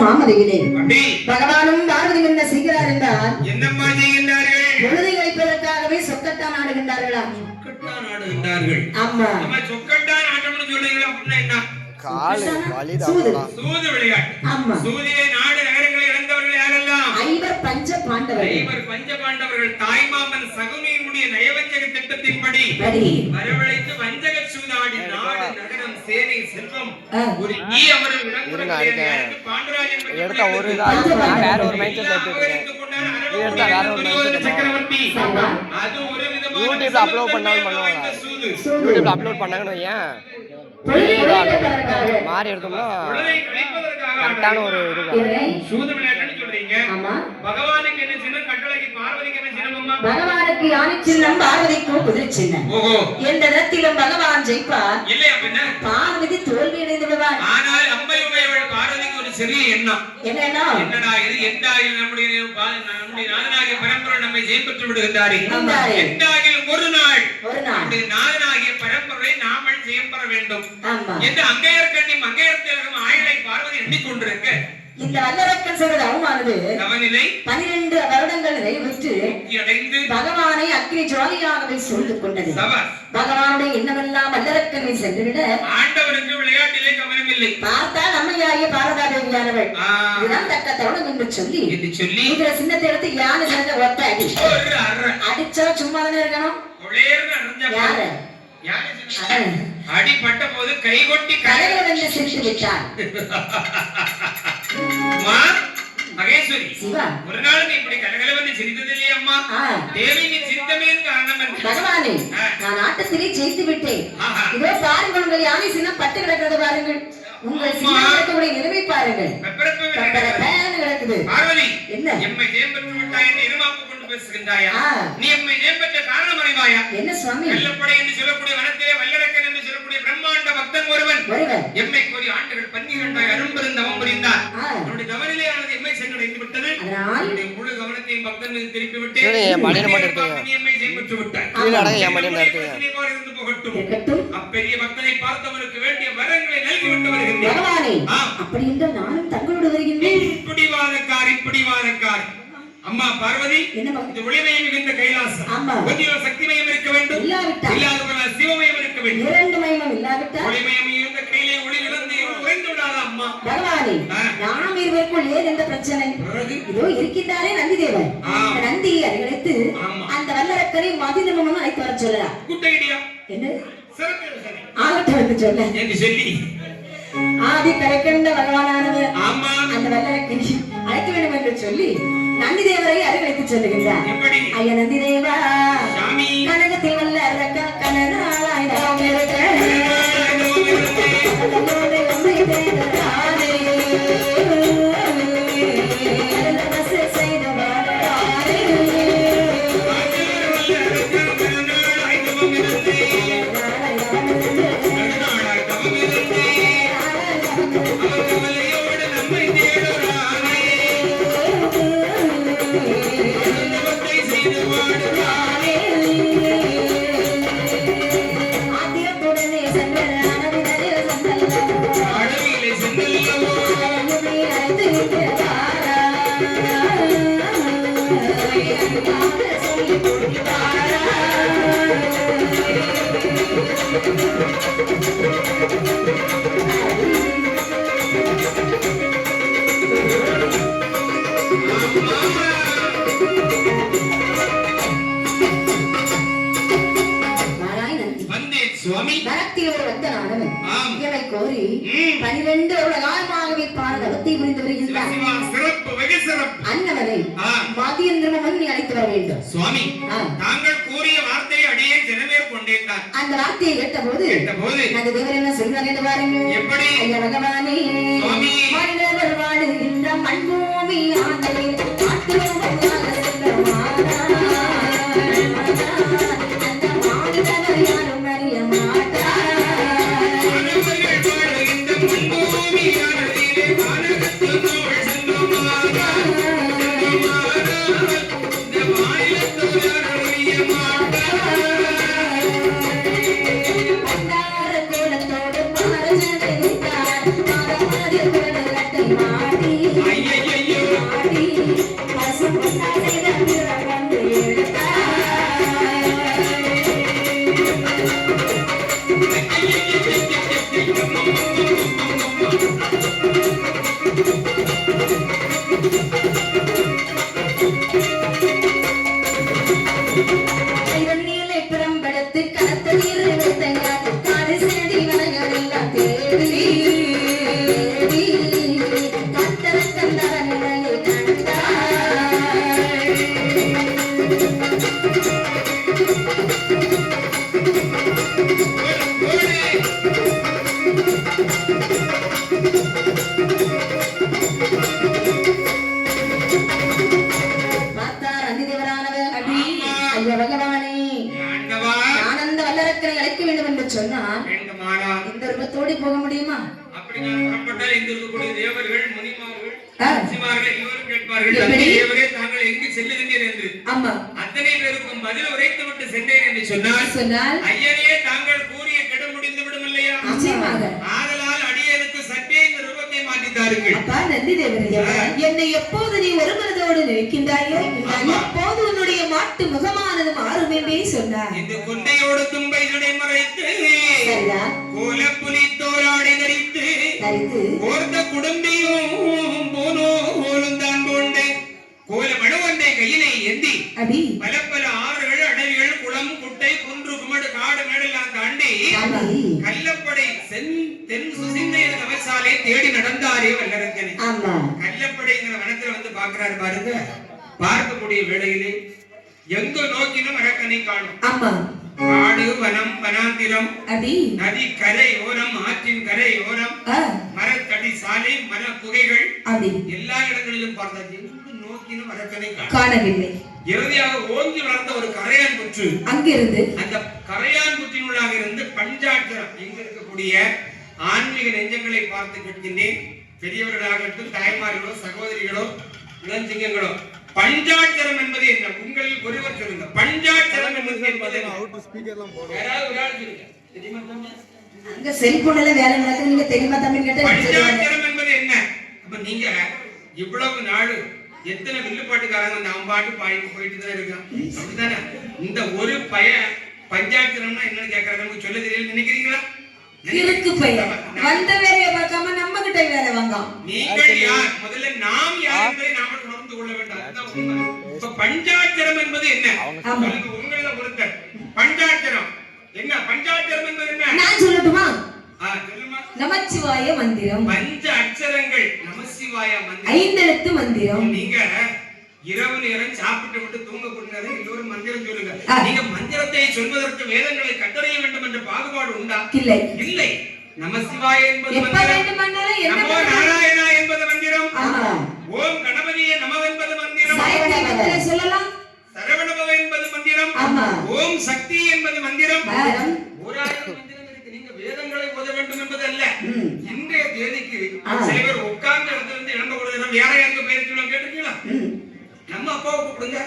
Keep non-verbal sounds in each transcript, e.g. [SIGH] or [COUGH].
மாமலையிலே அப்படி. பகவானும் பார்வதி என்ன செய்கிறார் என்றால் என்னம்மா செய்கின்றார்கள்? பொழுதை வைப்பதற்காகவே சொக்கத்தான் ஆடுகின்றார்களா சொக்கட்டான் ஆடுகின்றார்கள். ஆமா. சொக்கட்டான் ஆட்டம்னு சொல்றீங்களா? அப்படின்னா என்ன? காலு வலிதான். சூது. சூது விளையாட்டு. ஆமா. சூதியை நாடு நகரங்களை இழந்தவர்கள் யாரெல்லாம்? ஐவர் பஞ்ச பாண்டவர்கள். ஐவர் பஞ்ச பாண்டவர்கள். தாய்மாமன் சகுனியினுடைய நயவஞ்சக திட்டத்தின்படி படி. வரவழைத்து வஞ்சக எடுத்தா ஒரு வேற ஒரு மைண்ட் செட் எடுத்தா வேற ஒரு விதமான யூடியூப்ல upload பண்ணாலும் பண்ணுவாங்க. யூடியூப்ல அப்லோட் பண்ணாங்கன்னு வைப்பதற்காக. மாறி எடுத்தோம்னா கரெக்டான ஒரு. இது பகவானுக்கு யானை சின்னம் பார்வதிக்கு குதிரை சின்னம். எந்த இடத்திலும் பகவான் ஜெயிப்பார். பார்வதி தோல்வி அடைந்து விடுவார் ஆனால் அம்மையுடையவள் பார்வதிக்கு ஒரு சிறிய எண்ணம். என்னன்னா? என்னடா இது? எந்தாயில் நம்முடைய நம்முடைய நாதனாகிய பரம்பரை நம்மை ஜெயிப்பெற்று விடுகின்றாரே. எந்தாயில் ஒரு நாள். ஒரு நாள். நாதனாகிய பரம்பரை நாமல் ஜெயம் பெற வேண்டும் என்று அங்கையர் கண்ணி மங்கையர் திலகம் ஆயுளை பார்வதி எண்ணிக்கொண்டிருக்க. இந்த வல்லரக்கன் செய்வது அவமானது கவனிலை பனிரெண்டு வருடங்கள் அடைந்து பகவானை அக்னி ஜுவாலியாகவே சூழ்ந்து கொண்டது. பகவானுடைய எண்ணமெல்லாம் வல்லரக்கனை சென்றுவிட ஆண்டவருக்கு விளையாட்டிலே கவனமில்லை. பார்த்தா நம்மையாகிய பாரதாதேவியானவள். ஆ, இதுதான் தக்க தருணம் என்று சொல்லி என்று சொல்லி இதுல சின்னத்தை எடுத்து யானை சேர்ந்த ஒத்த அடி. அடிச்சா சும்மா தானே இருக்கணும் யாரு? அடிபட்ட போது கைகொட்டி கரை கலைகள் என்று சிரித்து விட்டார் [LAUGHS] அம்மா மகேஸ்வரி ஒரு நாள் நீ இப்படி கலகலவென்று சிரித்தது இல்லையா அம்மா தேவி நீ சிரித்தமேன் காரணம் என்ன பகவானே ஆ. நான் ஆட்டத்திலே ஜெயித்து விட்டேன். இதோ பாருங்கள் உங்கள் யானை சின்னம் பட்டு கிடக்கிறது பாருங்கள். உங்கள் சின்னம் கிடக்கக்கூடிய நிலைமை பாருங்கள். கிடக்குது. என்ன? எம்மை ஜெயம் பெற்று விட்டாய் என்று இருமாப்பு கொண்டு பேசுகின்றாயா. நீ எம்மை ஜெயம் பெற்ற காரணம் அறிவாயா? என்ன சுவாமி? வெள்ளப்படை என்று சொல்லக்கூடிய வனத்திலே வல்லரக்கன் என்று சொல்லக்கூடிய பிரம்மாண்ட பக்தன் ஒருவன். எம்மை கோரி ஆண்டுகள் பன்னிரண்டாய் அரும்பெருந்தவம் அதனால் அவனுடைய முழு கவனத்தையும் பக்தன் திருப்பி விட்டு என் மடியில மட்டும் அப்பெரிய பார்த்தவனுக்கு வேண்டிய வரங்களை நல்கி விட்டு வருகின்றேன். பகவானே ஆ. அப்படி என்றால் நானும் தங்களோடு வருகின்றேன். பிடிவாதக்காரி பிடிவாதக்காரி. அம்மா பார்வதி? இந்த ஒளிமயம் மிகுந்த கைலாசம். ஆமா. கொஞ்சம் சக்திமயம் இருக்க வேண்டும். இல்லாவிட்டால் சிவமயம் இருக்க வேண்டும். இரண்டு மயமும் இல்லாவிட்டால் ஒளிமயம் இருந்த கையிலே ஒளி இழந்து குறைந்து விடாத அம்மா. பகவானே ஆ. நாம் இருவருக்குள் ஏன் எந்த பிரச்சனை? இதோ இருக்கின்றாரே நந்தி தேவன் அறிவழைத்து ஆமா. அந்த வல்லரக்கரை மதிதமும் அழைத்து வர சொல்லலாம் ஐடியா என்ன. ஆகட்டும் என்று சொல்ல. என்று சொல்லி. ஆதி கரைக்கண்ட பகவானானவர் ஆமா. அந்த வல்லரக்கனை அழைக்க வேண்டும் என்று சொல்லி நந்தி தேவரை அருகழைத்து சொல்லுகின்றார் ஐயா நந்தி தேவா கனகத்தில் வல்லரக்க கனநாளாய் நாம் Thank you. சுவாமி. ஒரு வந்த நாடவன் இவனை கோரி. பனிரெண்டு உலகாயமாகவே பாரதவத்தை புரிந்து வருகின்றார். சிறப்பு வெகு சிறப்பு. அன்னவனை ஆ. மதியந்திரமும் நீ அழைத்து வர வேண்டும். சுவாமி. தாங்கள் கூறிய வார்த்தையை அடியே ஜனவேர் கொண்டேன் நான் அந்த வார்த்தையை கேட்டபோது கேட்டபோது அந்த தேவர் என்ன சொல்றார் என்று பாருங்க. எப்படி? ஐயா பகவானே சுவாமி. மனிதர் வாழுகின்ற மண்பூமி ஆண்டவே Thank you. சென்றேன் என்று சொன்னால் ஐயனே தாங்கள் கூறிய கெடு முடிந்து விடும் இல்லையா? நிச்சயமாக. ஆதலால் அடியனுக்கு சற்றே இந்த ரூபத்தை மாற்றி தாருங்கள். அப்பா நந்தி தேவரே என்னை எப்போது நீ ஒரு மனதோடு எப்போது உன்னுடைய மாட்டு முகமானது மாறும் என்றே சொன்னார். இந்த கொண்டையோடு தும்பை சுடை மறைத்து சரிதா கோல புலி தோலாடை தரித்து ஓர்ந்த குடும்பியும் போனோலும் தான் கொண்டு கோல மடுவண்டை கையினை ஏந்தி அடி. பல பல ஆறுகள் அடவிகள் குளம் குட்டை குன்று குமடு காடு மேடெல்லாம் தாண்டி கள்ளப்படை சென் தென் சுசிந்த தவசாலை தேடி நடந்தாரே வல்லரக்கனை ஆமா. கள்ளப்படைங்கிற வனத்துல வந்து பாக்குறாரு பாருங்க. பார்க்கக்கூடிய வேளையிலே எங்க நோக்கினும் அரக்கனை காணும். ஆமா. காடு வனம் வனாந்திரம். அடி நதி கரை ஓரம் ஆற்றின் கரை ஓரம். மரத்தடி சாலை மர குகைகள். அடி எல்லா இடங்களிலும் பார்த்தாச்சு எங்கு நோக்கினும் காணும் காணவில்லை. இறுதியாக ஓங்கி வளர்ந்த ஒரு கரையான் புற்று. அங்கிருந்து. அந்த கரையான் புற்றினுள்ளாக இருந்து பஞ்சாட்சரம். இங்க இருக்கக்கூடிய ஆன்மீக நெஞ்சங்களை பார்த்து கேட்கின்றேன். பெரியவர்களாகட்டும் தாய்மார்களோ சகோதரிகளோ இளஞ்சிங்கங்களோ. பஞ்சாட்சரம் என்பது என்ன உங்களில் ஒருவர் சொல்லுங்க பஞ்சாட்சரம் என்பது? அங்க செல்போன்ல வேலை நடக்குது நீங்க தெரியுமா தமிழ் கேட்ட? பஞ்சாட்சரம் என்பது என்ன? அப்ப நீங்க இவ்வளவு நாள் எத்தனை வில்லுப்பாட்டுக்காரங்க அந்த அம்பாட்டு பாடிட்டு போயிட்டு தான் இருக்கான்? அப்படித்தானே? இந்த ஒரு பய பஞ்சாட்சரம்னா என்னன்னு கேக்குறாங்க நமக்கு சொல்ல தெரியல நினைக்கிறீங்களா? இருக்கு பையன். வந்த வேலையை பார்க்காம நம்ம கிட்ட வேலை வாங்காம் நீங்கள் யார்? முதல்ல நாம் யார் என்பதை நாம உணர்ந்து கொள்ள வேண்டும். பஞ்சாட்சரம் என்பது என்ன? உங்கள ஒருத்தர் பஞ்சாட்சரம். என்ன? பஞ்சாட்சரம் என்பது என்ன? நான் சொல்லட்டுமா? நமச்சிவாய மந்திரம். பஞ்ச அட்சரங்கள். நமசிவாய மந்திரம். ஐந்தெழுத்து மந்திரம். நீங்க இரவு நேரம் சாப்பிட்டு விட்டு தூங்க கூடாது. எல்லோரும் மந்திரம் சொல்லுங்க. நீங்க மந்திரத்தை சொல்வதற்கு வேதங்களை கட்டளைய வேண்டும் என்ற பாகுபாடு உண்டா? இல்லை. இல்லை. நமசிவாய என்பது எப்ப வேண்டுமானாலும் என்ன நமோ பண்ணலாம்? நாராயணா என்பது மந்திரம் ஆமா ஓம் கணபதியே நம என்பது மந்திரம் சாயந்தர மந்திரம் சொல்லலாம் சரவணபவ என்பது மந்திரம் ஆமா ஓம் சக்தி என்பது மந்திரம் மந்திரம் ஓராயிரம் மந்திரம் இருக்கு நீங்க வேதங்களை ஓத வேண்டும் என்பது அல்ல ம். இன்றைய தேதிக்கு ஆ. சில பேர் உட்கார்ந்த இடத்துல இருந்து இழந்த கொடுத்து வேற யாருக்கு பேர் சொல்லுவாங்க கேட்டிருக்கீங்களா ம். நம்ம அப்பாவை கூப்பிடுங்க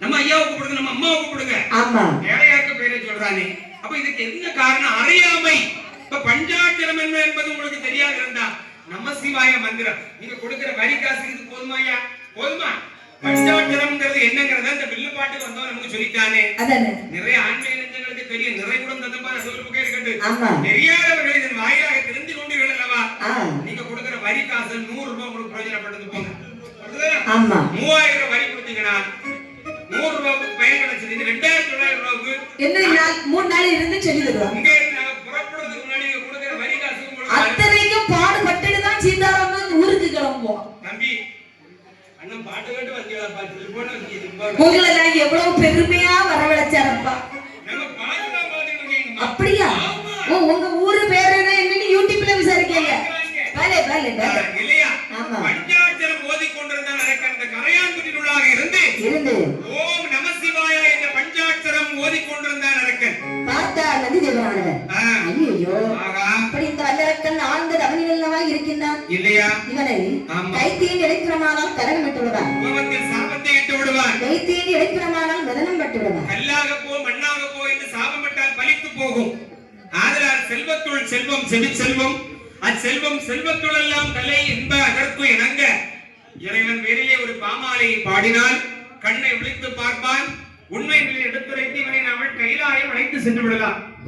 நம்ம ஐயாவை கூப்பிடுங்க நம்ம அம்மாவை கூப்பிடுங்க. ஆமா. வேற யாருக்கு பேரை சொல்றானே. அப்ப இதுக்கு என்ன காரணம்? அறியாமை. இப்ப பஞ்சாட்சரம் என்ன என்பது உங்களுக்கு தெரியாது இருந்தா நம சிவாய மந்திரம். நீங்க கொடுக்கிற வரி காசு இது போதுமா ஐயா? போதுமா? பஞ்சாட்சரம்ங்கிறது என்னங்கிறத இந்த வில்லு பாட்டுக்கு வந்தவன் நமக்கு சொல்லிட்டானே. நிறைய ஆன்மீக நெஞ்சங்களுக்கு தெரியும். நிறைவுடன் தந்தப்பா அது ஒரு பக்கம் இருக்கட்டும் ஆமா. தெரியாதவர்கள் இதன் வாயிலாக தெரிந்து கொண்டீர்கள் அல்லவா? நீங்க கொடுக்கிற வரி காசு நூறு ரூபாய் உங்களை நான் எவ்வளவு பெருமையா செல்வம் செவி செல்வம். அச்செல்வம் செல்வத்துள் எல்லாம் தலை என்ப அதற்கு இணங்க. இறைவன் வேறிலே ஒரு பாமாலையை பாடினால் கண்ணை விழித்து பார்ப்பான். உண்மை எடுத்துரைத்து இவனை அவள் கைலாயம் அழைத்து சென்று விடலாம்.